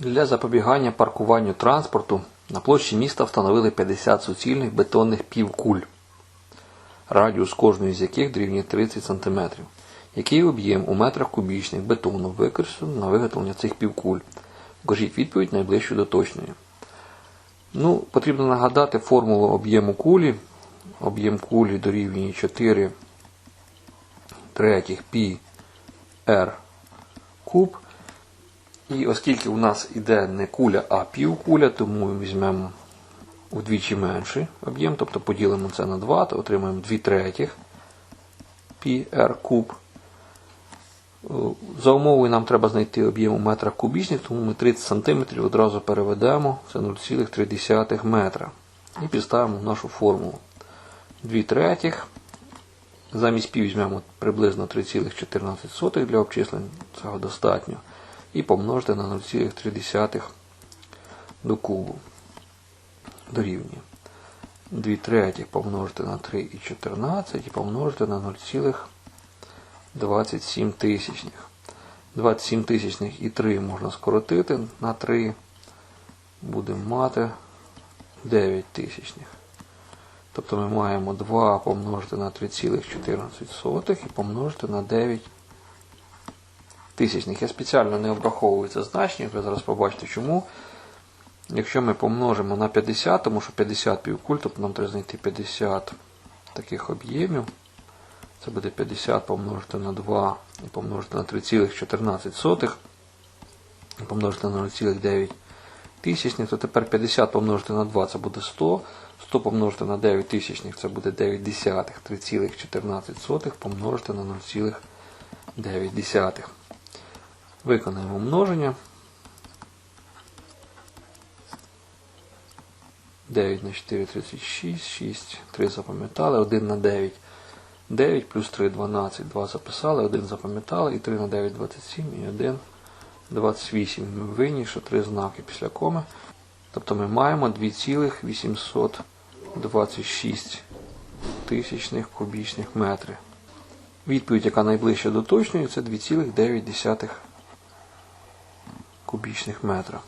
Для запобігання паркуванню транспорту на площі міста встановили 50 суцільних бетонних півкуль, радіус кожної з яких дорівнює 30 см. Який об'єм у метрах кубічних бетону використано на виготовлення цих півкуль? Вкажіть відповідь найближчу до точної. Ну, потрібно нагадати формулу об'єму кулі. Об'єм кулі дорівнює 4 третіх пі r куб. І оскільки у нас іде не куля, а півкуля, тому візьмемо вдвічі менший об'єм, тобто поділимо це на 2, то отримаємо 2 третіх πr куб. За умовою нам треба знайти об'єм у метрах кубічних, тому ми 30 см одразу переведемо, це 0,3 метра. І підставимо в нашу формулу. 2 третіх. Замість пів візьмемо приблизно 3,14 для обчислень, цього достатньо. І помножити на 0,3 до кубу. Дорівнює. 2 третіх помножити на 3,14 і помножити на 0,27 тисячних. 27 тисячних і 3 можна скоротити на 3. Будемо мати 9 тисячних. Тобто ми маємо 2 помножити на 3,14 і помножити на 9 тисячних. Я спеціально не обраховую це значення, ви зараз побачите чому. Якщо ми помножимо на 50, тому що 50 півкуль, тобто нам треба знайти 50 таких об'ємів. Це буде 50 помножити на 2 і помножити на 3,14 і помножити на 0,9 тисячних, то тепер 50 помножити на 2 це буде 100. 100 помножити на 9 тисячних це буде 9 десятих, 3,14 помножити на 0,9. Виконаємо множення. 9 на 4 36, 6, 3 запам'ятали, 1 на 9. 9 плюс 3 12, 2 записали, 1 запам'ятали, і 3 на 9 27 і 1 28. Ми винні, що 3 знаки після коми. Тобто ми маємо 2,826 тисячних кубічних метрів. Відповідь, яка найближче до точної, це 2,9 кубічних метра.